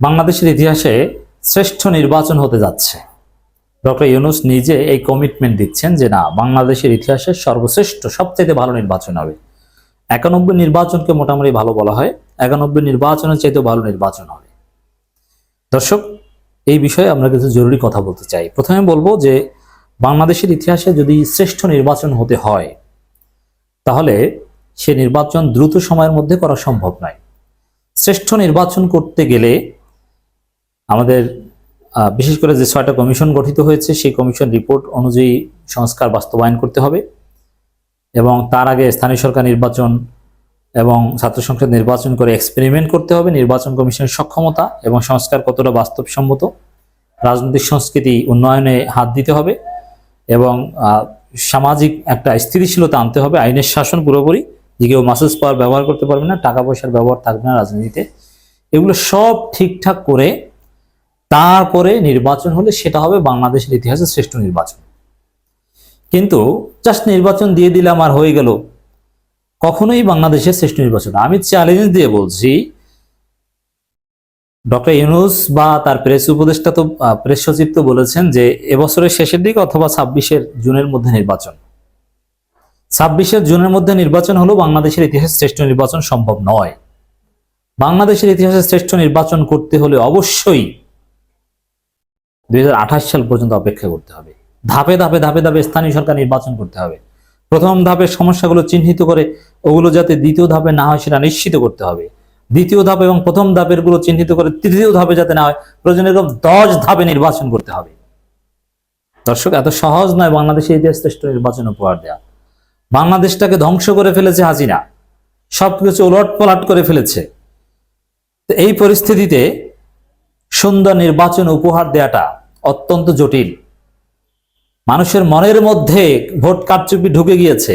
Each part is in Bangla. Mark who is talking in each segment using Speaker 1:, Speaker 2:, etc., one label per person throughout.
Speaker 1: বাংলাদেশের ইতিহাসে শ্রেষ্ঠ নির্বাচন হতে যাচ্ছে। ডক্টর ইউনুস নিজে এই কমিটমেন্ট দিচ্ছেন যে না, বাংলাদেশের ইতিহাসের সর্বশ্রেষ্ঠ সবচেয়ে ভালো নির্বাচন হবে। একানব্বই নির্বাচনকে মোটামুটি ভালো বলা হয়, একানব্বই নির্বাচনের চাইতে ভালো নির্বাচন হবে। দর্শক, এই বিষয়ে আমরা কিছু জরুরি কথা বলতে চাই। প্রথমে বলব যে, বাংলাদেশের ইতিহাসে যদি শ্রেষ্ঠ নির্বাচন হতে হয়, তাহলে সে নির্বাচন দ্রুত সময়ের মধ্যে করা সম্ভব নয়। শ্রেষ্ঠ নির্বাচন করতে গেলে আমাদের বিশেষ করে যে ছয়টা কমিশন গঠিত হয়েছে, সেই কমিশন রিপোর্ট অনুযায়ী সংস্কার বাস্তবায়ন করতে হবে এবং তার আগে স্থানীয় সরকার নির্বাচন এবং ছাত্র সংসদ নির্বাচন করে এক্সপেরিমেন্ট করতে হবে। নির্বাচন কমিশনের সক্ষমতা এবং সংস্কার কতটা বাস্তবসম্মত, রাজনৈতিক সংস্কৃতি উন্নয়নে হাত দিতে হবে এবং সামাজিক একটা স্থিতিশীলতা আনতে হবে। আইনের শাসন পুরোপুরি, যে কেউ মাসেজ পাওয়ার ব্যবহার করতে পারবে না, টাকা পয়সার ব্যবহার থাকবে না রাজনীতিতে। এগুলো সব ঠিকঠাক করে তারপরে নির্বাচন হলে সেটা হবে বাংলাদেশের ইতিহাসে শ্রেষ্ঠ নির্বাচন। কিন্তু জাস্ট নির্বাচন দিয়ে দিলাম আর হয়ে গেল। কখনোই বাংলাদেশের শ্রেষ্ঠ নির্বাচন আমি চ্যালেঞ্জ দিয়ে বলছি, ডক্টর ইউনুস বা তার প্রেস উপদেষ্টা তো প্রেস সচিব তো বলেছেন যে এবছরের শেষের দিকে অথবা ছাব্বিশের জুনের মধ্যে নির্বাচন। ছাব্বিশের জুনের মধ্যে নির্বাচন হলো বাংলাদেশের ইতিহাসে শ্রেষ্ঠ নির্বাচন সম্ভব নয়। বাংলাদেশের ইতিহাসে শ্রেষ্ঠ নির্বাচন করতে হলে অবশ্যই দুই হাজার আঠাশ সাল পর্যন্ত অপেক্ষা করতে হবে। ধাপে ধাপে ধাপে ধাপে স্থানীয় সরকার নির্বাচন করতে হবে। প্রথম ধাপের সমস্যাগুলো চিহ্নিত করে ওগুলো যাতে দ্বিতীয় ধাপে না হয় সেটা নিশ্চিত করতে হবে। দ্বিতীয় ধাপ এবং প্রথম ধাপেরগুলো চিহ্নিত করে তৃতীয় ধাপে যাতে না হয় প্রয়োজনে এরকম দশ ধাপে নির্বাচন করতে হবে। দর্শক, এত সহজ নয় বাংলাদেশের ইতিহাস শ্রেষ্ঠ নির্বাচন উপহার দেওয়া বাংলাদেশটাকে ধ্বংস করে ফেলেছে হাসিনা। সবকিছু ওলট পালট করে ফেলেছে। এই পরিস্থিতিতে সুন্দর নির্বাচন উপহার দেয়াটা অত্যন্ত জটিল। মানুষের মনের মধ্যে ভোট কারচুপি ঢুকে গিয়েছে।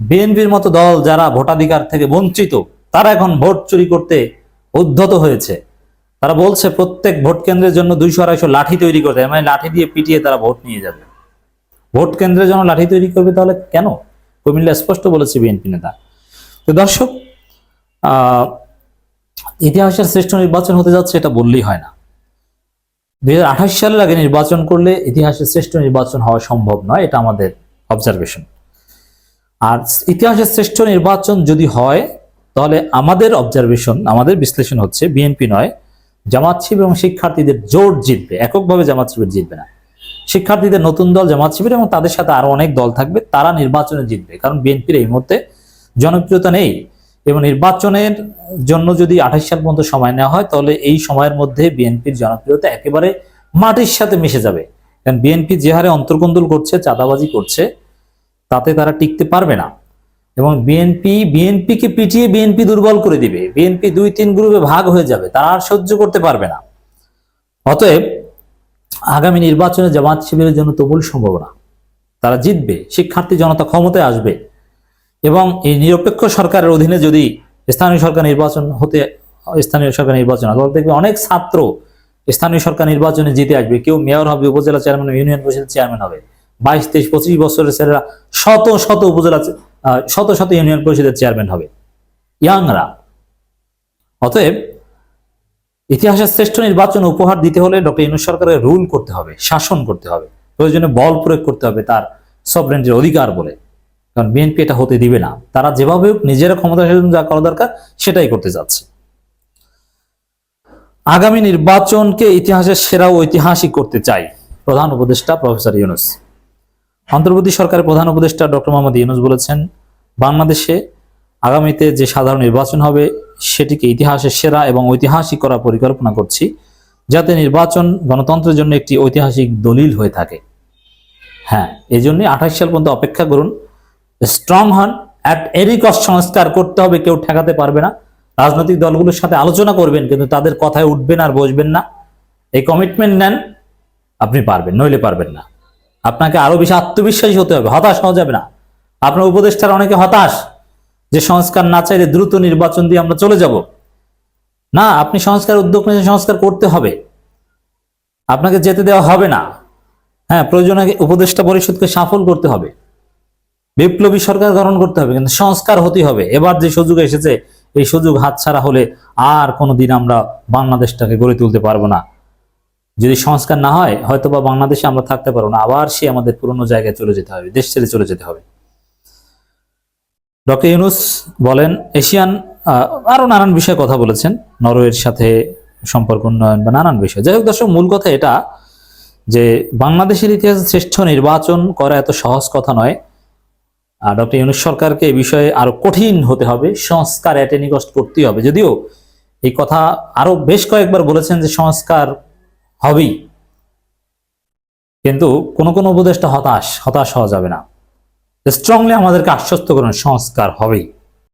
Speaker 1: বিএনপির মতো দল যারা ভোটাধিকার থেকে বঞ্চিত, তারা এখন ভোট চুরি করতে উদ্ধত হয়েছে। তারা বলছে, প্রত্যেক ভোট কেন্দ্রের জন্য দুইশো আড়াইশো লাঠি তৈরি করতে মানে লাঠি দিয়ে পিটিয়ে তারা ভোট নিয়ে যাবে। ভোট কেন্দ্রের জন্য লাঠি তৈরি করবে তাহলে কেন? কুমিল্লা স্পষ্ট বলেছে বিএনপি নেতা। তো দর্শক ইতিহাসের শ্রেষ্ঠ নির্বাচন হতে যাচ্ছে এটা বললেই হয় না। দুই সালের আগে নির্বাচন করলে ইতিহাসের শ্রেষ্ঠ নির্বাচন হওয়া সম্ভব নয়, এটা আমাদের অবজারভেশন আর ইতিহাসের শ্রেষ্ঠ নির্বাচন যদি হয়, তাহলে আমাদের অবজারভেশন আমাদের বিশ্লেষণ হচ্ছে বিএনপি নয়, জামাত শিবির এবং শিক্ষার্থীদের জোট জিতবে, এককভাবে জামাত শিবির জিতবে না। শিক্ষার্থীদের নতুন দল, জামাত শিবির এবং তাদের সাথে আরও অনেক দল থাকবে, তারা নির্বাচনে জিতবে, কারণ বিএনপির এই মুহূর্তে জনপ্রিয়তা নেই। এবং নির্বাচনের জন্য যদি আঠাশ সাল পর্যন্ত সময় নেওয়া হয়, তাহলে এই সময়ের মধ্যে বিএনপির জনপ্রিয়তা একেবারে মাটির সাথে মিশে যাবে। কারণ বিএনপি যে হারে অন্তর্কন্দল করছে, চাঁদাবাজি করছে, তাতে তারা টিকতে পারবে না। এবং বিএনপি, বিএনপিকে পিটিয়ে বিএনপি দুর্বল করে দিবে। বিএনপি দুই তিন গ্রুপে ভাগ হয়ে যাবে, তারা আর সহ্য করতে পারবে না। অতএব আগামী নির্বাচনে জামাত শিবিরের জন্য তবুল সম্ভাবনা। তারা জিতবে, শিক্ষার্থী জনতা ক্ষমতায় আসবে। এবং এই নিরপেক্ষ সরকারের অধীনে যদি স্থানীয় সরকার নির্বাচন হতে, স্থানীয় সরকার নির্বাচন তাহলে দেখবে অনেক ছাত্র স্থানীয় সরকার নির্বাচনে জিতে আসবে। কেউ মেয়র হবে, উপজেলা চেয়ারম্যান, ইউনিয়ন পরিষদের চেয়ারম্যান হবে। বাইশ, তেইশ, পঁচিশ বছরের ছেলেরা শত শত উপজেলা শত শত ইউনিয়ন পরিষদের চেয়ারম্যান হবে। ইয়াংরা। অতএব ইতিহাসের শ্রেষ্ঠ নির্বাচন উপহার দিতে হলে ডক্টর ইউনুস সরকারের রুল করতে হবে, শাসন করতে হবে। প্রয়োজনে বল প্রয়োগ করতে হবে তার সবরেন্টের অধিকার বলে। কারণ বিএনপি এটা হতে দিবে না। তারা যেভাবে নিজেরা ক্ষমতা শাসন যা করা দরকার, সেটাই করতে যাচ্ছে। আগামী নির্বাচনকে ইতিহাসের সেরা ঐতিহাসিক করতে চাই, প্রধান উপদেষ্টা প্রফেসর ইউনুস। অন্তর্বর্তী সরকারের প্রধান উপদেষ্টা ডক্টর মোহাম্মদ ইউনুস বলেছেন, বাংলাদেশে আগামীতে যে সাধারণ নির্বাচন হবে, সেটিকে ইতিহাসের সেরা এবং ঐতিহাসিক করার পরিকল্পনা করছি, যাতে নির্বাচন গণতন্ত্রের জন্য একটি ঐতিহাসিক দলিল হয়ে থাকে। হ্যাঁ এই জন্য আঠাশ সাল পর্যন্ত অপেক্ষা করুন স্ট্রং হন অ্যাট এনি কস্ট সংস্কার করতে হবে, কেউ ঠেকাতে পারবে না। রাজনৈতিক দলগুলোর সাথে আলোচনা করবেন, কিন্তু তাদের কথায় উঠবেন আর বসবেন না। এই কমিটমেন্ট নেন, আপনি পারবেন, নইলে পারবেন না। আপনাকে আরও বেশি আত্মবিশ্বাসী হতে হবে, হতাশ হওয়া যাবে না। আপনার উপদেষ্টার অনেকে হতাশ, যে সংস্কার না চাইলে দ্রুত নির্বাচন দিয়ে আমরা চলে যাব। না, আপনি সংস্কার উদ্যোগ নিয়ে সংস্কার করতে হবে। আপনাকে যেতে দেওয়া হবে না। হ্যাঁ প্রয়োজনে উপদেষ্টা পরিষদকে সফল করতে হবে। বিপ্লবী সরকার গঠন করতে হবে, কিন্তু সংস্কার হতে হবে। এবার যে সুযোগ এসেছে, এই সুযোগ হাতছাড়া হলে আর কোনোদিন আমরা বাংলাদেশটাকে গড়ে তুলতে পারব না। যদি সংস্কার না হয় হয়তো বা বাংলাদেশে আমরা থাকতে পারব না। আবার সে আমাদের পুরনো জায়গায় চলে যেতে হবে, দেশ ছেড়ে চলে যেতে হবে। ডক্টর ইউনুস বলেন, এশিয়ান আরও নানান বিষয়ে কথা বলেছেন। নরওয়ের সাথে সম্পর্ক উন্নয়ন বা নানান বিষয়। যাই হোক দর্শক, মূল কথা এটা যে বাংলাদেশের ইতিহাসে শ্রেষ্ঠ নির্বাচন করা এত সহজ কথা নয়। ডক্টর ইউনুস সরকারকে এ বিষয়ে আরও কঠিন হতে হবে, সংস্কার অ্যাটেনিকস্ট করতেই হবে। যদিও এই কথা আরও বেশ কয়েকবার বলেছেন যে সংস্কার হবেই। কিন্তু কোনো কোনো উপদেশটা হতাশ হতাশ হওয়া যাবে না। স্ট্রংলি আমাদেরকে আশ্বস্ত করেন, সংস্কার হবেই।